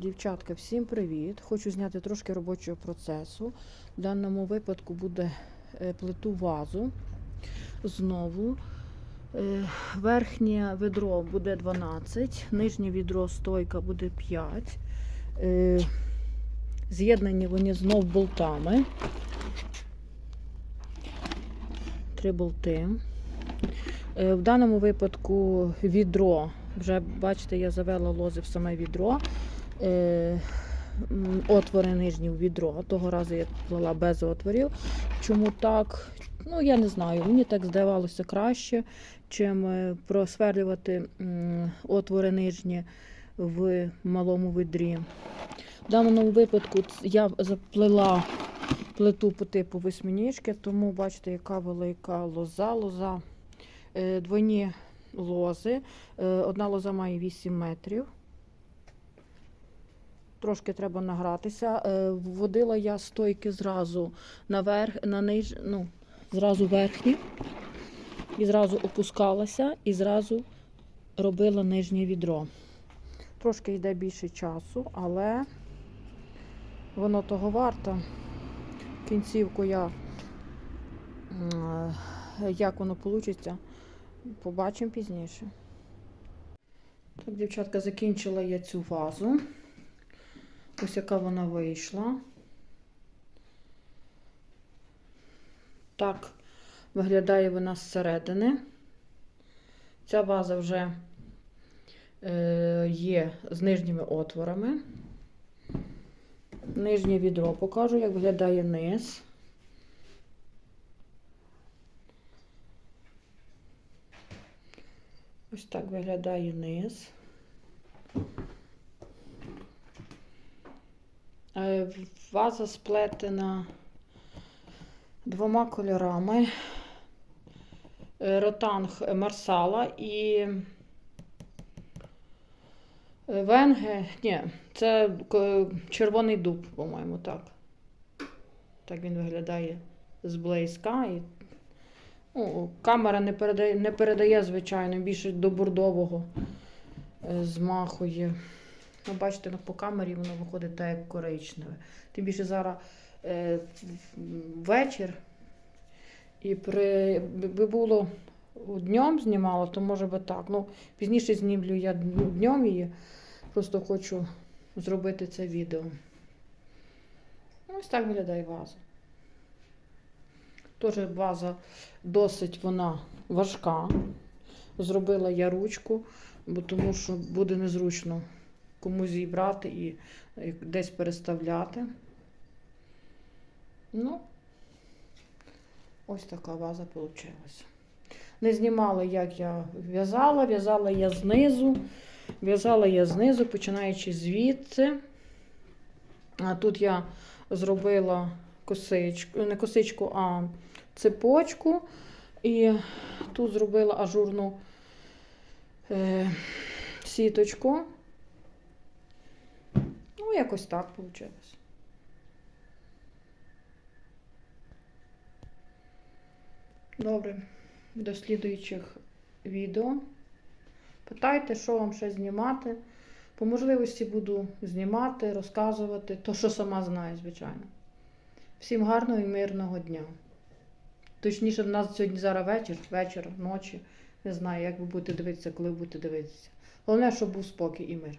Дівчатка, всім привіт! Хочу зняти трошки робочого процесу. В даному випадку буде е, плиту вазу. Знову. Е, Верхнє відро буде 12, нижнє відро стойка буде 5. Е, З'єднані вони знов болтами. Три болти. В даному випадку відро. Вже бачите, я завела лози в саме відро. Е, Отвори нижні в відро. Того разу я плела без отворів. Чому так? Ну, я не знаю. Мені так здавалося краще, чим е, просверлювати отвори нижні в малому відрі. В даному випадку я заплела плиту по типу восьминіжки, тому бачите, яка велика лоза. Лоза е, двойні лози. Е, Одна лоза має 8 метрів. Трошки треба награтися. Е, Вводила я стойки зразу наверх, на ниж, ну, зразу верхні. І зразу опускалася і зразу робила нижнє відро. Трошки йде більше часу, але воно того варто. Кінцівку я, як воно вийде, побачимо пізніше. Так, дівчатка, закінчила я цю вазу. Ось яка вона вийшла. Так виглядає вона зсередини. Ця ваза вже е, є з нижніми отворами. Нижнє відро покажу, як виглядає низ. Ось так виглядає низ. Е, Ваза сплетена двома кольорами. Е, Ротанг Марсала і е, Венге. Ні, це червоний дуб, по-моєму, так. Так він виглядає зблизька. І, ну, камера не передає, не передає, звичайно, більше до бордового е, змахує. Ну, бачите, ну, по камері воно виходить так, як коричневе. Тим більше зараз е, вечір. І при, би було днем знімала, то може би так. Ну, пізніше знімлю я днем її. Просто хочу зробити це відео. Ну, Ось так виглядає ваза. Теж ваза досить вона важка. Зробила я ручку, бо тому що буде незручно комусь її брати і десь переставляти. Ну, ось така ваза вийшла. Не знімала, як я в'язала, в'язала я знизу, в'язала я знизу, починаючи звідси. А тут я зробила косичку, не косичку, а цепочку. І тут зробила ажурну е, сіточку. Ну, якось так вийшло. Добре, до слідуючих відео. Питайте, що вам ще знімати. По можливості буду знімати, розказувати, то, що сама знаю, звичайно. Всім гарного і мирного дня. Точніше, в нас сьогодні зараз вечір, вечір, ночі. Не знаю, як ви будете дивитися, коли будете дивитися. Головне, щоб був спокій і мир.